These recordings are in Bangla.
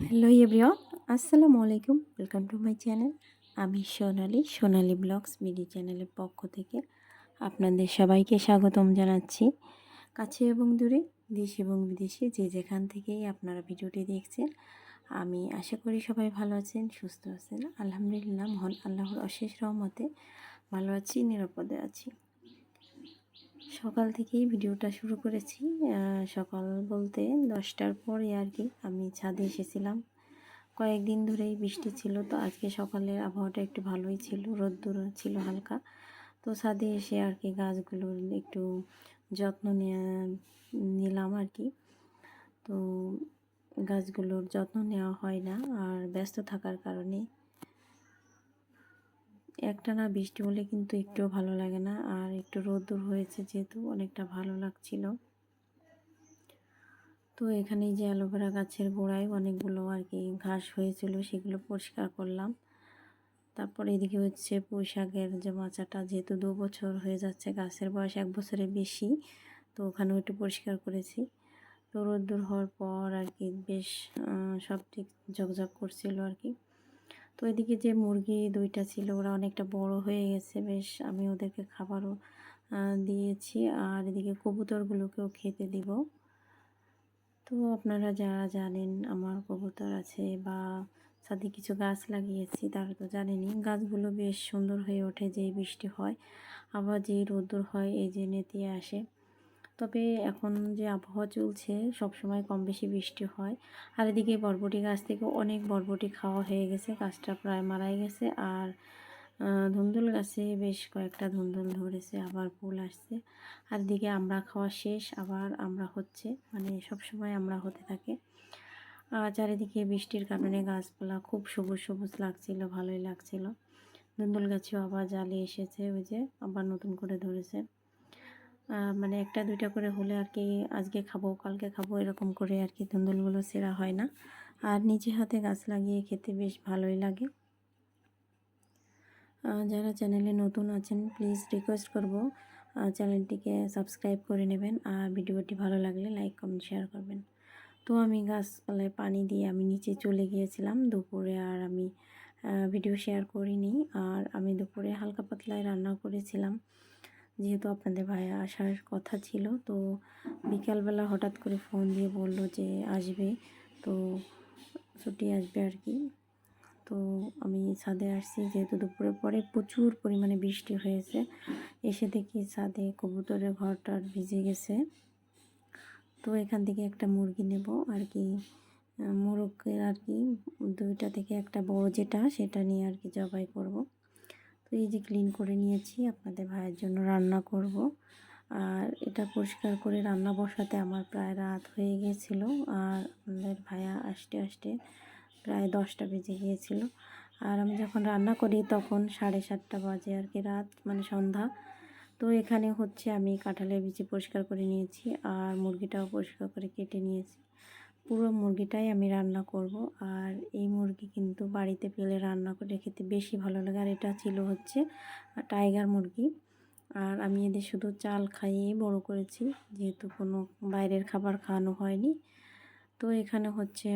হ্যালো এভরিওয়ান, আসসালামু আলাইকুম। Welcome to my channel. আমি সোনালি সোনালি ব্লগস মিডি চ্যানেলের পক্ষ থেকে আপনাদের সবাইকে স্বাগতম জানাচ্ছি। কাছে এবং দূরে, দেশ এবং বিদেশে যে যেখান থেকেই আপনারা ভিডিওটি দেখছেন, আমি আশা করি সবাই ভালো আছেন, সুস্থ আছেন। আলহামদুলিল্লাহ, মহান আল্লাহর অশেষ রহমতে ভালো আছি, নিরাপদে আছি। সকাল থেকেই ভিডিওটা শুরু করেছি। সকাল বলতে দশটার পরে আর কি আমি ছাদে এসেছিলাম। কয়েকদিন ধরেই বৃষ্টি ছিল, তো আজকে সকালের আবহাওয়াটা একটু ভালোই ছিল, রোদ্দুর ছিল হালকা। তো ছাদে এসে আর কি গাছগুলোর একটু যত্ন নিলাম আর কি। তো গাছগুলোর যত্ন নেওয়া হয় না, আর ব্যস্ত থাকার কারণে একটানা বৃষ্টি হলে কিন্তু একটুও ভালো লাগে না। আর একটু রোদ্দুর হয়েছে যেহেতু অনেকটা ভালো লাগছিল। তো এখানে যে অ্যালোভেরা গাছের গোড়ায় অনেকগুলো আর কি ঘাস হয়েছিল সেগুলো পরিষ্কার করলাম। তারপর এদিকে হচ্ছে পোশাকের যে মাচাটা যেহেতু দু বছর হয়ে যাচ্ছে, গাছের বয়স এক বছরের বেশি, তো ওখানেও একটু পরিষ্কার করেছি। তো রোদ্দুর হওয়ার পর আর কি বেশ সব ঠিক ঝকঝক করছিল আর কি। তো এদিকে যে মুরগি দুইটা ছিল, ওরা অনেকটা বড় হয়ে গেছে। বেশ, আমি ওদেরকে খাবারও দিয়েছি। আর এদিকে কবুতরগুলোকেও খেতে দিব। তো আপনারা যারা জানেন, আমার কবুতর আছে বা সাথে কিছু গাছ লাগিয়েছি, তারা তো জানেনই, গাছগুলো বেশ সুন্দর হয়ে ওঠে, যেই বৃষ্টি হয়। আবার যেই রোদ্দুর হয়, এই যে নেতিয়ে আসে। তবে এখন যে আবহাওয়া চলছে সব সময় কম বেশি বৃষ্টি হয়। আর এদিকে বরবটি গাছ থেকে অনেক বরবটি খাওয়া হয়ে গেছে, গাছটা প্রায় মারাই গেছে। আর ধুন্দুল গাছে বেশ কয়েকটা ধুন্দুল ধরেছে, আবার ফুল আসছে। আর এদিকে আমরা খাওয়া শেষ, আবার আমরা হচ্ছে মানে সব সময় আমরা হতে থাকে। আর চারিদিকে বৃষ্টির কারণে গাছপালা খুব সবুজ সবুজ লাগছিল, ভালোই লাগছিল। ধুন্দুল গাছেও আবার জালে এসেছে, ওই যে আবার নতুন করে ধরেছে। মানে একটা, দুইটা করে হলে আর কি আজকে খাব, কালকে খাব এরকম করে আর কি ধুন্দুলগুলো সেরা হয় না। আর নিজে হাতে গাছ লাগিয়ে খেতে বেশ ভালোই লাগে। যারা চ্যানেলে নতুন আছেন প্লিজ রিকোয়েস্ট করব। চ্যানেলটিকে সাবস্ক্রাইব করে নেবেন আর ভিডিওটি ভালো লাগলে লাইক কমেন্ট শেয়ার করবেন। তো আমি গাছপালায় পানি দিয়ে আমি নিচে চলে গিয়েছিলাম। দুপুরে আর আমি ভিডিও শেয়ার করিনি। আর আমি দুপুরে হালকা পাতলায় রান্না করেছিলাম। যেহেতু আপনাদের ভাইয়া আসার কথা ছিল, তো বিকালবেলা হঠাৎ করে ফোন দিয়ে বলল যে আসবে, তো ছুটি আসবে আর কি। তো আমি ছাদে আসছি, যেহেতু দুপুরের পরে প্রচুর পরিমাণে বৃষ্টি হয়েছে, এসে দেখি ছাদে কবুতরের ঘরটার ভিজে গেছে। তো এখান থেকে একটা মুরগি নেব আর কি মোরগের আর কি দুইটা থেকে একটা বড় যেটা, সেটা নিয়ে আর কি জবাই করব। তো এই যে ক্লিন করে নিয়েছি। আপনাদের ভাইয়ের জন্য রান্না করব। আর এটা পরিষ্কার করে রান্না বসাতে আমার প্রায় রাত হয়ে গিয়েছিল আর আমাদের ভাইয়া আসতে আসতে প্রায় দশটা বেজে গিয়েছিল। আর আমি যখন রান্না করি তখন সাড়ে সাতটা বাজে আর কি রাত মানে সন্ধ্যা। তো এখানে হচ্ছে আমি কাঁঠালের বিচি পরিষ্কার করে নিয়েছি আর মুরগিটাও পরিষ্কার করে কেটে নিয়েছি। পুরো মুরগিটাই আমি রান্না করব। আর এই মুরগি কিন্তু বাড়িতে পেলে রান্না করে খেতে বেশি ভালো লাগে। আর এটা ছিল হচ্ছে টাইগার মুরগি। আর আমি এদের শুধু চাল খাইয়ে বড় করেছি, যেহেতু কোনো বাইরের খাবার খাওয়ানো হয়নি। তো এখানে হচ্ছে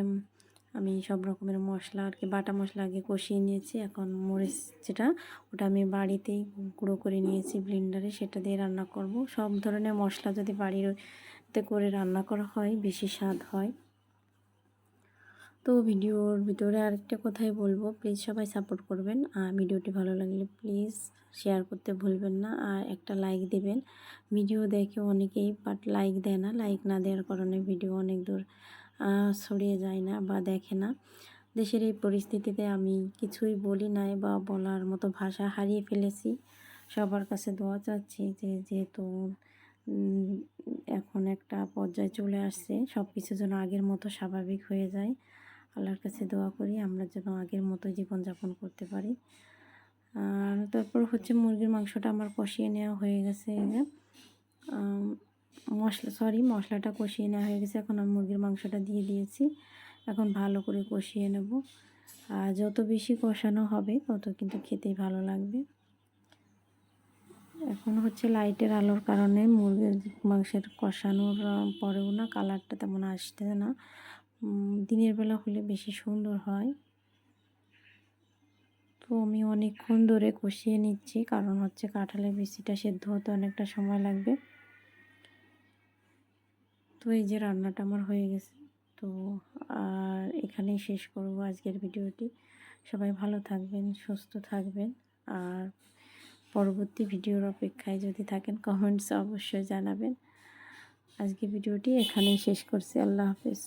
আমি সব রকমের মশলা আর কি, বাটা মশলা আগে কষিয়ে নিয়েছি। এখন মরিচ যেটা, ওটা আমি বাড়িতেই গুঁড়ো করে নিয়েছি ব্লিন্ডারে, সেটা দিয়ে রান্না করব। সব ধরনের মশলা যদি বাড়িতে করে রান্না করা হয়, বেশি স্বাদ হয়। তো ভিডিওর ভিতরে আরেকটা কথাই বলব প্লিজ সবাই সাপোর্ট করবেন। আর ভিডিওটি ভালো লাগলে প্লিজ শেয়ার করতে ভুলবেন না। আর একটা লাইক দেবেন। ভিডিও দেখে অনেকেই বাট লাইক দেয় না। লাইক না দেওয়ার কারণে ভিডিও অনেক দূর ছড়িয়ে যায় না বা দেখে না। দেশের এই পরিস্থিতিতে আমি কিছুই বলি নাই বা বলার মতো ভাষা হারিয়ে ফেলেছি। সবার কাছে দোয়া চাচ্ছি যে যেহেতু এখন একটা পর্যায়ে চলে আসছে সব কিছু যেন আগের মতো স্বাভাবিক হয়ে যায়। আল্লাহর কাছে দোয়া করি, আমরা যেন আগের মতো জীবনযাপন করতে পারি। আর তারপর হচ্ছে মুরগির মাংসটা আমার কষিয়ে নেওয়া হয়ে গেছে মশলা সরি মশলাটা কষিয়ে নেওয়া হয়ে গেছে, এখন আমি মুরগির মাংসটা দিয়ে দিয়েছি। এখন ভালো করে কষিয়ে নেব। আর যত বেশি কষানো হবে, তত কিন্তু খেতেই ভালো লাগবে। এখন হচ্ছে লাইটের আলোর কারণে মুরগির মাংসের কষানোর পরেও না কালারটা তেমন আসছে না। দিনের বেলা হলে বেশি সুন্দর হয়। তো আমি অনেকক্ষণ ধরে কষিয়ে নিচ্ছি, কারণ হচ্ছে কাঁঠালের বিচিটা সেদ্ধ হতে অনেকটা সময় লাগবে। তো এই যে রান্নাটা আমার হয়ে গেছে। তো আর এখানেই শেষ করব আজকের ভিডিওটি। সবাই ভালো থাকবেন, সুস্থ থাকবেন। আর পরবর্তী ভিডিওর অপেক্ষায় যদি থাকেন কমেন্টস অবশ্যই জানাবেন। আজকে ভিডিওটি এখানেই শেষ করছি। আল্লাহ হাফেজ।